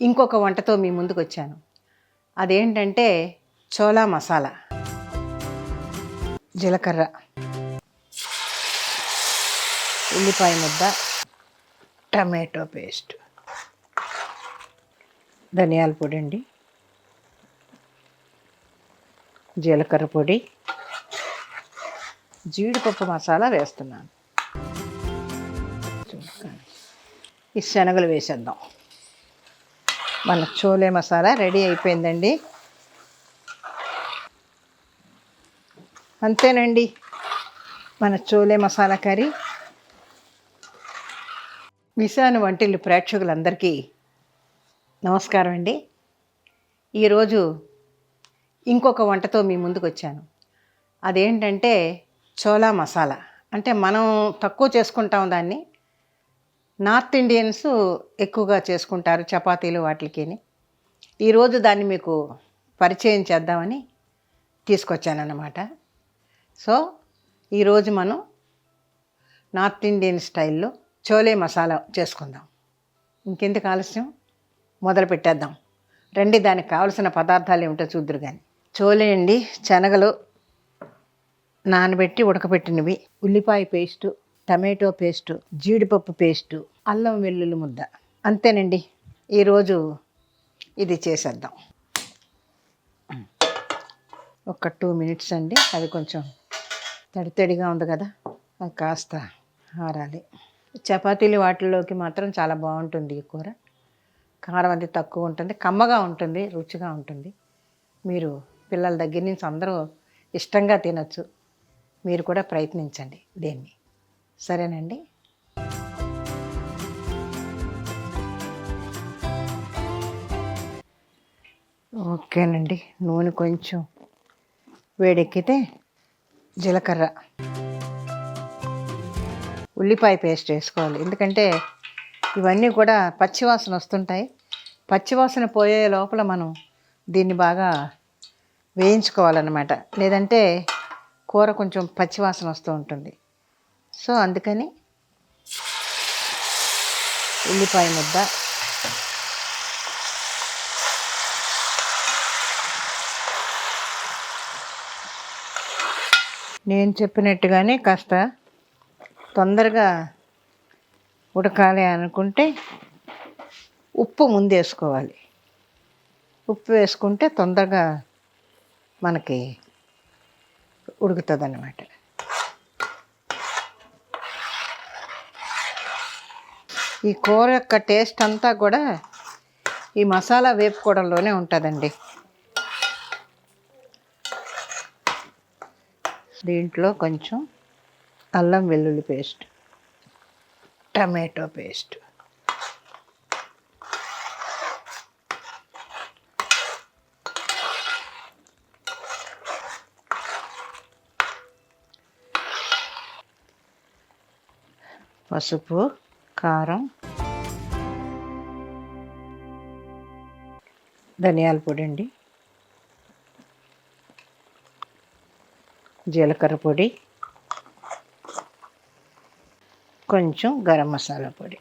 ఇంకొక వంటతో మీ ముందుకు వచ్చాను అదేంటంటే చోలా మసాలా. జీలకర్ర. ఉల్లిపాయ ముద్ద. Tomato paste. ధనియాల పొడి అండి జీలకర్ర పొడి. జీడిపప్పు మసాలా వేస్తున్నాను. ఈ శనగలు వేసేద్దాం. మన చోలే మసాలా రెడీ అయిపోయిందండి. అంతేనండి మన చోలే మసాలా కర్రీ. విశాను వంటిల్లు ప్రేక్షకులందరికీ నమస్కారం అండి. ఈరోజు ఇంకొక వంటతో మీ ముందుకు వచ్చాను అదేంటంటే చోలా మసాలా. అంటే మనం తక్కువ చేసుకుంటాం దాన్ని నార్త్ ఇండియన్స్ ఎక్కువగా చేసుకుంటారు చపాతీలు వాటికి ఈరోజు దాన్ని మీకు పరిచయం చేద్దామని తీసుకొచ్చానన్నమాట. సో ఈరోజు మనం నార్త్ ఇండియన్ స్టైల్లో చోలే మసాలా చేసుకుందాం. ఇంకెందుకు ఆలస్యం? మొదలు పెట్టేద్దాం. రండి దానికి కావలసిన పదార్థాలు ఏమిటో చూద్దరు కానీ చోలే అండి శనగలు నానబెట్టి ఉడకబెట్టినవి. ఉల్లిపాయ పేస్టు టమాటో పేస్టు జీడిపప్పు పేస్టు అల్లం వెల్లుల్లి ముద్ద. అంతేనండి. ఈరోజు ఇది చేసేద్దాం. ఒక టూ మినిట్స్ అండి. అది కొంచెం తడి తడిగా ఉంది కదా అది కాస్త ఆరాలి. చపాతీలు వాటిల్లోకి మాత్రం చాలా బాగుంటుంది ఈ కూర. కారం అది తక్కువ ఉంటుంది కమ్మగా ఉంటుంది రుచిగా ఉంటుంది. మీరు పిల్లల దగ్గర నుంచి అందరూ ఇష్టంగా తినచ్చు. మీరు కూడా ప్రయత్నించండి దీన్ని. సరేనండి. ఓకేనండి. నూనె కొంచెం వేడెక్కితే జీలకర్ర. ఉల్లిపాయ పేస్ట్ వేసుకోవాలి. ఎందుకంటే ఇవన్నీ కూడా పచ్చివాసన వస్తుంటాయి. పచ్చివాసన పోయే లోపల మనం దీన్ని బాగా వేయించుకోవాలన్నమాట. లేదంటే కూర కొంచెం పచ్చివాసన వస్తూ ఉంటుంది. సో అందుకని ఉల్లిపాయ ముద్ద. నేను చెప్పినట్టుగానే కాస్త తొందరగా ఉడకాలి అనుకుంటే ఉప్పు ముందు వేసుకోవాలి. ఉప్పు వేసుకుంటే తొందరగా మనకి ఉడుకుతుంది అన్నమాట ఈ కూర యొక్క టేస్ట్ అంతా కూడా ఈ మసాలా వేపుకోవడంలోనే ఉంటుందండి. దీంట్లో కొంచెం అల్లం వెల్లుల్లి పేస్ట్ టమాటో పేస్ట్. పసుపు కారం ధనియాల పొడి అండి. జీలకర్ర పొడి. కొంచెం గరం మసాలా పొడి.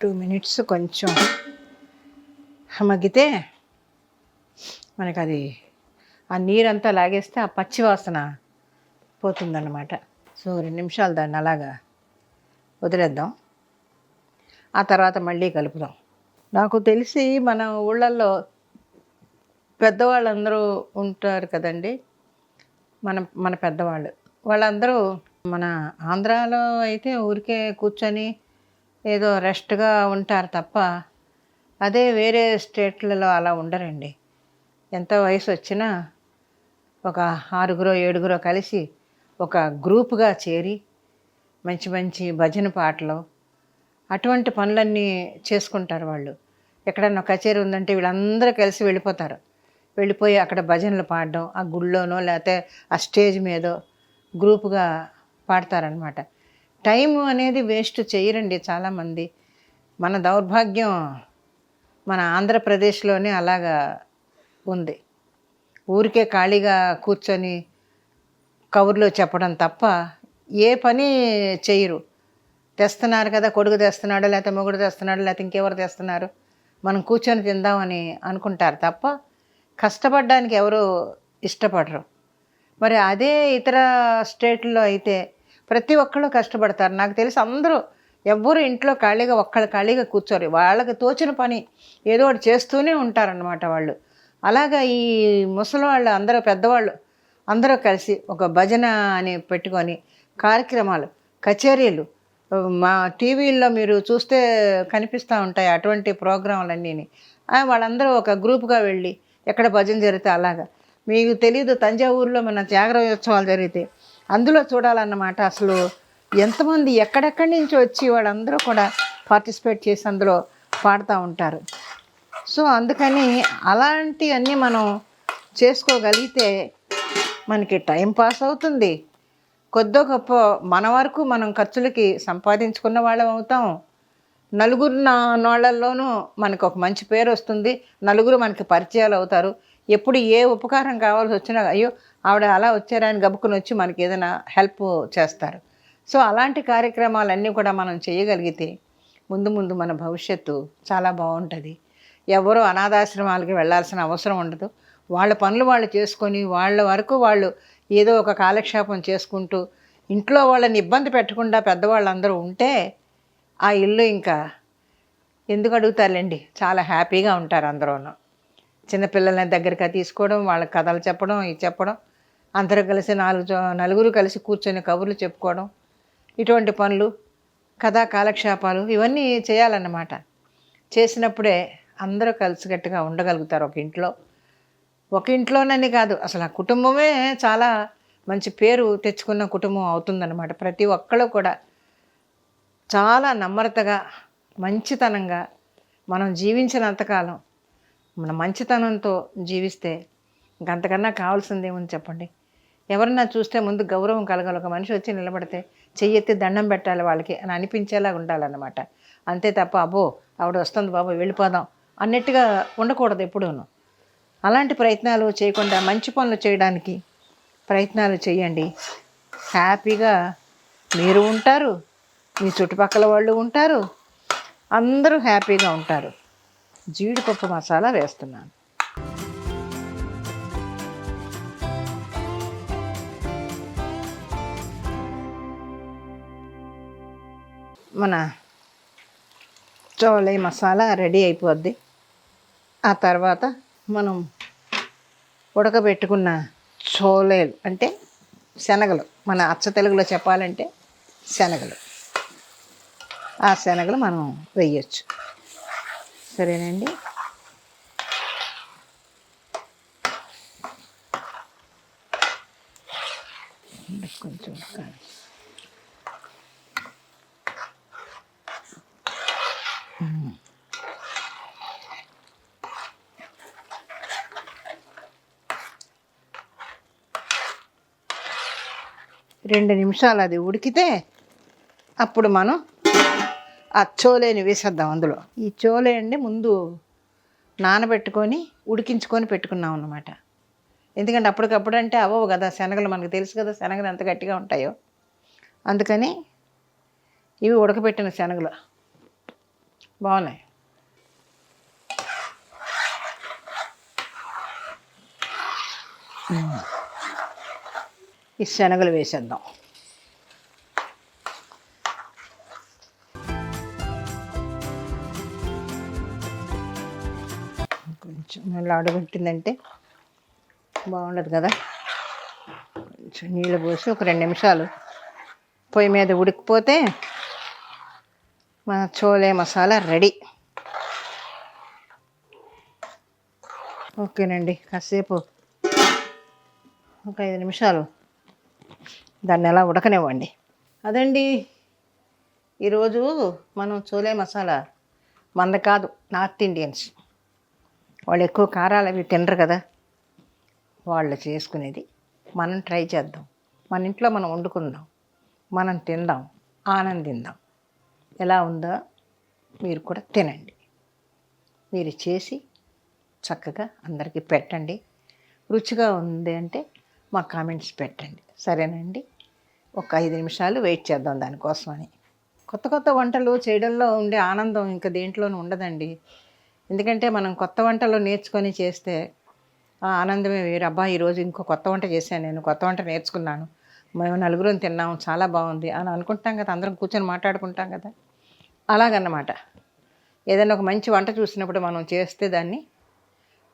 టూ మినిట్స్ కొంచెం మగ్గితే మనకి అది ఆ నీరంతా లాగేస్తే ఆ పచ్చి వాసన పోతుందన్నమాట. సో రెండు నిమిషాలు దాన్ని అలాగా వదిలేద్దాం. ఆ తర్వాత మళ్ళీ కలుపుదాం. నాకు తెలిసి మన ఊళ్ళల్లో పెద్దవాళ్ళందరూ ఉంటారు కదండి. మన మన పెద్దవాళ్ళు. వాళ్ళందరూ మన ఆంధ్రాలో అయితే ఊరికే కూర్చొని ఏదో రెస్ట్గా ఉంటారు తప్ప అదే వేరే స్టేట్లలో అలా ఉండరండి. ఎంత వయసు వచ్చినా ఒక ఆరుగురో ఏడుగురో కలిసి ఒక గ్రూప్గా చేరి మంచి మంచి భజన పాటలు అటువంటి పనులన్నీ చేసుకుంటారు వాళ్ళు. ఎక్కడన్నా కచేరీ ఉందంటే వీళ్ళందరూ కలిసి వెళ్ళిపోతారు. వెళ్ళిపోయి అక్కడ భజనలు పాడడం ఆ గుళ్ళోనో లేకపోతే ఆ స్టేజ్ మీదో గ్రూపుగా పాడతారనమాట టైం అనేది వేస్ట్ చేయరండి చాలామంది. మన దౌర్భాగ్యం మన ఆంధ్రప్రదేశ్లోనే అలాగా ఉంది. ఊరికే ఖాళీగా కూర్చొని కవర్లో చెప్పడం తప్ప ఏ పని చేయరు. తెస్తున్నారు కదా కొడుకు తెస్తున్నాడు లేకపోతే మొగుడు తెస్తున్నాడు లేకపోతే ఇంకెవరు తెస్తున్నారు? మనం కూర్చొని తిందామని అనుకుంటారు తప్ప కష్టపడడానికి ఎవరు ఇష్టపడరు. మరి అదే ఇతర స్టేట్లో అయితే ప్రతి ఒక్కళ్ళు కష్టపడతారు. నాకు తెలిసి అందరూ ఎవ్వరు ఇంట్లో ఖాళీగా ఒక్కళ్ళు ఖాళీగా కూర్చోరు. వాళ్ళకి తోచిన పని ఏదో ఒకటి చేస్తూనే ఉంటారన్నమాట వాళ్ళు. అలాగా ఈ ముసలి వాళ్ళు అందరూ పెద్దవాళ్ళు అందరూ కలిసి ఒక భజన అని పెట్టుకొని కార్యక్రమాలు కచేరీలు మా టీవీల్లో మీరు చూస్తే కనిపిస్తూ ఉంటాయి అటువంటి ప్రోగ్రాంలన్నీ వాళ్ళందరూ ఒక గ్రూప్గా వెళ్ళి ఎక్కడ భజన జరిగితే అలాగా. మీకు తెలియదు తంజావూరులో మన త్యాగరాజోత్సవాలు జరిగితే. అందులో చూడాలన్నమాట అసలు ఎంతమంది ఎక్కడెక్కడి నుంచి వచ్చి వాళ్ళందరూ కూడా పార్టిసిపేట్ చేసి అందులో పాడుతూ ఉంటారు. సో అందుకని అలాంటివన్నీ మనం చేసుకోగలిగితే మనకి టైం పాస్ అవుతుంది. కొద్దో గొప్ప మన వరకు మనం ఖర్చులకి సంపాదించుకున్న వాళ్ళం అవుతాం. నలుగురు నా మనకు ఒక మంచి పేరు వస్తుంది. నలుగురు మనకి పరిచయాలు అవుతారు. ఎప్పుడు ఏ ఉపకారం కావాల్సి వచ్చినా అయ్యో ఆవిడ అలా వచ్చారని అని గబుకుని వచ్చి మనకి ఏదైనా హెల్ప్ చేస్తారు. సో అలాంటి కార్యక్రమాలన్నీ కూడా మనం చేయగలిగితే ముందు ముందు మన భవిష్యత్తు చాలా బాగుంటుంది. ఎవరో అనాథాశ్రమాలకి వెళ్ళాల్సిన అవసరం ఉండదు. వాళ్ళ పనులు వాళ్ళు చేసుకొని వాళ్ళ వరకు వాళ్ళు ఏదో ఒక కాలక్షేపం చేసుకుంటూ ఇంట్లో వాళ్ళని ఇబ్బంది పెట్టకుండా పెద్దవాళ్ళందరూ ఉంటే ఆ ఇల్లు ఇంకా ఎందుకు అడుగుతారులేండి? చాలా హ్యాపీగా ఉంటారు అందరూను. చిన్నపిల్లల్ని దగ్గరికి తీసుకోవడం వాళ్ళకి కథలు చెప్పడం ఇది చెప్పడం అందరూ కలిసి నాలుగు నలుగురు కలిసి కూర్చొని కబుర్లు చెప్పుకోవడం ఇటువంటి పనులు కథా కాలక్షేపాలు ఇవన్నీ చేయాలన్నమాట. చేసినప్పుడే అందరూ కలిసికట్టుగా ఉండగలుగుతారు ఒక ఇంట్లో. ఒక ఇంట్లోనని కాదు. అసలు ఆ కుటుంబమే చాలా మంచి పేరు తెచ్చుకున్న కుటుంబం అవుతుందన్నమాట. ప్రతి ఒక్కళ్ళు కూడా చాలా నమ్రతగా మంచితనంగా మనం జీవించినంతకాలం మన మంచితనంతో జీవిస్తే ఇంకంతకన్నా కావాల్సింది ఏముంది చెప్పండి? ఎవరన్నా చూస్తే ముందు గౌరవం కలగాలి. ఒక మనిషి వచ్చి నిలబడితే చెయ్యెత్తి దండం పెట్టాలి వాళ్ళకి అని అనిపించేలా ఉండాలన్నమాట. అంతే తప్ప అబ్బో ఆవిడ వస్తుంది బాబు వెళ్ళిపోదాం అన్నట్టుగా ఉండకూడదు ఎప్పుడూను. అలాంటి ప్రయత్నాలు చేయకుండా మంచి పనులు చేయడానికి ప్రయత్నాలు చేయండి. హ్యాపీగా మీరు ఉంటారు. మీ చుట్టుపక్కల వాళ్ళు ఉంటారు. అందరూ హ్యాపీగా ఉంటారు. జీడిపప్పు మసాలా వేస్తున్నాను. మన చోలే మసాలా రెడీ అయిపోద్ది. ఆ తర్వాత మనం ఉడకబెట్టుకున్న చోలేలు అంటే శనగలు. మన అచ్చ తెలుగులో చెప్పాలంటే శనగలు. ఆ శనగలు మనం వేయచ్చు. సరేనండి? కొంచెం రెండు నిమిషాలు అది ఉడికితే అప్పుడు మనం ఆ చోలేని వేసేద్దాం అందులో. ఈ చోలే అండి ముందు నానబెట్టుకొని ఉడికించుకొని పెట్టుకున్నాం అన్నమాట. ఎందుకంటే అప్పటికప్పుడు అంటే అవ్వవు కదా శనగలు మనకు తెలుసు కదా శనగలు ఎంత గట్టిగా ఉంటాయో. అందుకని ఇవి ఉడకబెట్టిన శనగలు. బాగున్నాయి. ఈ శనగలు వేసేద్దాం. కొంచెం మళ్ళీ అడుగుంటుందంటే బాగుండదు కదా. కొంచెం నీళ్ళు పోసి ఒక రెండు నిమిషాలు పొయ్యి మీద ఉడికిపోతే మన చోలే మసాలా రెడీ. ఓకేనండి కాసేపు ఒక ఐదు నిమిషాలు దాన్ని ఎలా ఉడకనివ్వండి. అదండి. ఈరోజు మనం చోలే మసాలా. మంద కాదు నార్త్ ఇండియన్స్. వాళ్ళు ఎక్కువ కారాలు అవి తినరు కదా. వాళ్ళు చేసుకునేది మనం ట్రై చేద్దాం. మన ఇంట్లో మనం వండుకుందాం. మనం తిందాం. ఆనందిందాం ఎలా ఉందో మీరు కూడా తినండి. మీరు చేసి చక్కగా అందరికీ పెట్టండి. రుచిగా ఉంది అంటే మాకు కామెంట్స్ పెట్టండి. సరేనండి? ఒక ఐదు నిమిషాలు వెయిట్ చేద్దాం దానికోసమని. కొత్త కొత్త వంటలు చేయడంలో ఉండే ఆనందం ఇంకా దేంట్లోనూ ఉండదండి. ఎందుకంటే మనం కొత్త వంటలు నేర్చుకొని చేస్తే ఆ ఆనందమే వేరు. అబ్బా ఈరోజు ఇంకో కొత్త వంట చేశాను నేను కొత్త వంట నేర్చుకున్నాను. మేము నలుగురం తిన్నాము చాలా బాగుంది అని అనుకుంటాం కదా అందరం కూర్చొని మాట్లాడుకుంటాం కదా. అలాగన్నమాట. ఏదైనా ఒక మంచి వంట చూసినప్పుడు మనం చేస్తే దాన్ని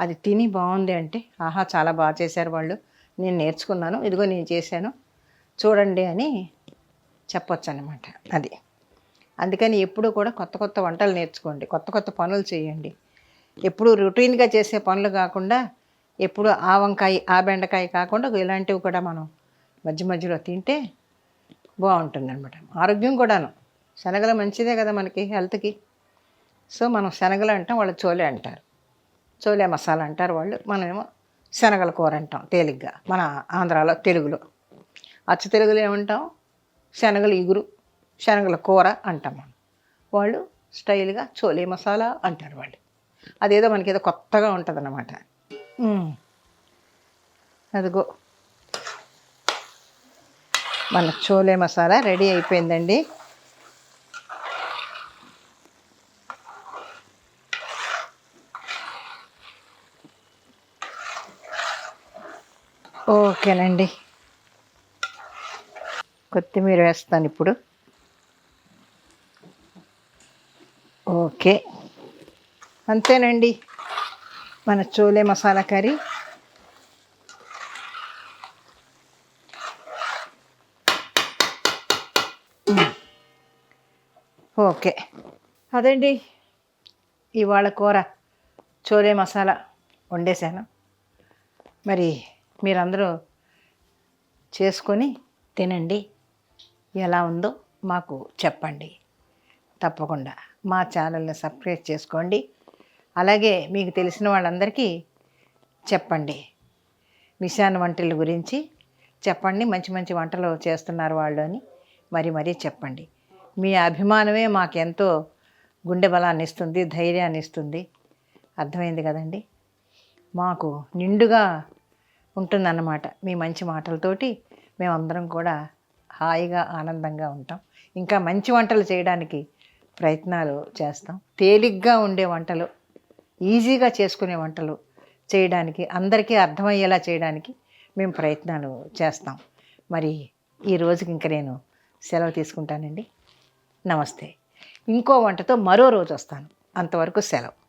అది తిని బాగుంది అంటే ఆహా చాలా బాగా చేశారు వాళ్ళు. నేను నేర్చుకున్నాను ఇదిగో నేను చేశాను చూడండి అని చెప్పొచ్చు అనమాట అది. అందుకని ఎప్పుడూ కూడా కొత్త కొత్త వంటలు నేర్చుకోండి కొత్త కొత్త పనులు చేయండి. ఎప్పుడు రొటీన్గా చేసే పనులు కాకుండా ఎప్పుడు ఆ వంకాయ ఆ బెండకాయ కాకుండా ఇలాంటివి కూడా మనం మధ్య మధ్యలో తింటే బాగుంటుంది అనమాట ఆరోగ్యం కూడాను. శనగలు మంచిదే కదా మనకి హెల్త్కి. సో మనం శనగలు అంటాం వాళ్ళు చోలే అంటారు. చోలే మసాలా అంటారు వాళ్ళు మనమేమో శనగల కూర అంటాం తేలిగ్గా మన ఆంధ్రాలో తెలుగులో. అచ్చ తెలుగులో ఏమంటాం? శనగలు ఇగురు శనగల కూర అంటాం మనం. వాళ్ళు స్టైల్గా చోలే మసాలా అంటారు వాళ్ళు. అదేదో మనకి ఏదో కొత్తగా ఉంటుంది అన్నమాట అదిగో. మన చోలే మసాలా రెడీ అయిపోయిందండి. ఓకేనండి. కొత్తిమీర వేస్తాను ఇప్పుడు. ఓకే. అంతేనండి. మన చోలే మసాలా కర్రీ. ఓకే. అదండి. ఇవాళ కూర చోలే మసాలా వండేసాను మరి మీరందరూ చేసుకొని తినండి. ఎలా ఉందో మాకు చెప్పండి. తప్పకుండా మా ఛానల్ని సబ్స్క్రైబ్ చేసుకోండి. అలాగే మీకు తెలిసిన వాళ్ళందరికీ చెప్పండి. మిషాన్ వంటల గురించి చెప్పండి. మంచి మంచి వంటలు చేస్తున్నారు వాళ్ళు అని మరి మరీ చెప్పండి. మీ అభిమానమే మాకెంతో గుండె బలాన్ని ఇస్తుంది ధైర్యాన్ని ఇస్తుంది. అర్థమైంది కదండి? మాకు నిండుగా ఉంటుందన్నమాట. మీ మంచి మాటలతోటి మేమందరం కూడా హాయిగా ఆనందంగా ఉంటాం. ఇంకా మంచి వంటలు చేయడానికి ప్రయత్నాలు చేస్తాం. తేలిగ్గా ఉండే వంటలు ఈజీగా చేసుకునే వంటలు చేయడానికి అందరికీ అర్థమయ్యేలా చేయడానికి మేము ప్రయత్నాలు చేస్తాం. మరి ఈ రోజుకి ఇంక నేను సెలవు తీసుకుంటానండి. నమస్తే. ఇంకో వంటతో మరో రోజు వస్తాను. అంతవరకు సెలవు.